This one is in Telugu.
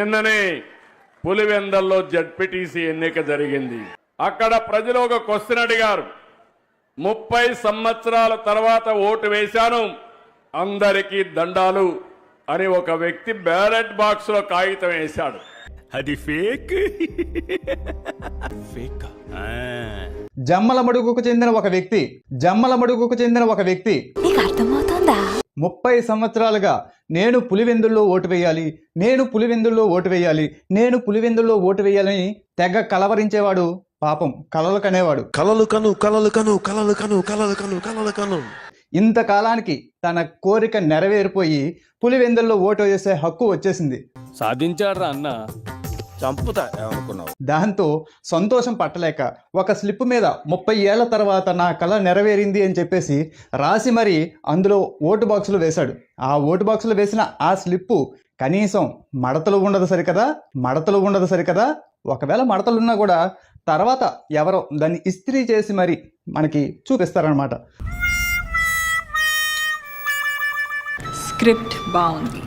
నిన్ననే పులివెందల్లో జడ్పీటీసీ ఎన్నిక జరిగింది. అక్కడ ప్రజలు ఒక క్వశ్చన్ అడిగారు. ముప్పై సంవత్సరాల తర్వాత ఓటు వేశాను. అందరికీ దండాలు అని ఒక వ్యక్తి బ్యాలెట్ బాక్స్లో కాగితం వేశాడు. అది ఫేక్? ఫేక్? జమ్మలమడుగుకు చెందిన ఒక వ్యక్తి జమ్మలమడుగుకు చెందిన ఒక వ్యక్తి. నీకు అర్థమవుతోందా? ముప్పై సంవత్సరాలుగా నేను పులివెందుల్లో ఓటు వేయాలి నేను పులివెందుల్లో ఓటు వేయాలి నేను పులివెందుల్లో ఓటు వేయాలని తెగ కలవరించేవాడు పాపం కలలు కనేవాడు. కలలు కను కలలు కను కలలు కను కలలు కను కలలు కను. ఇంతకాలానికి తన కోరిక నెరవేరిపోయి పులివెందుల్లో ఓటు వేసే హక్కు వచ్చేసింది. సాధించాడ్రా అన్న. చంపుతా ఏమనుకున్నావు? దాంతో సంతోషం పట్టలేక ఒక స్లిప్ మీద ముప్పై ఏళ్ళ తర్వాత నా కళ నెరవేరింది అని చెప్పేసి రాసి మరి అందులో ఓటు బాక్సులు వేశాడు. ఆ ఓటు బాక్సులు వేసిన ఆ స్లిప్పు కనీసం మడతలు ఉండదు సరికదా? మడతలు ఉండదు సరికదా? ఒకవేళ మడతలున్నా కూడా తర్వాత ఎవరో దాన్ని ఇస్త్రీ చేసి మరి మనకి చూపిస్తారనమాట స్క్రిప్ట్ బాగుంది.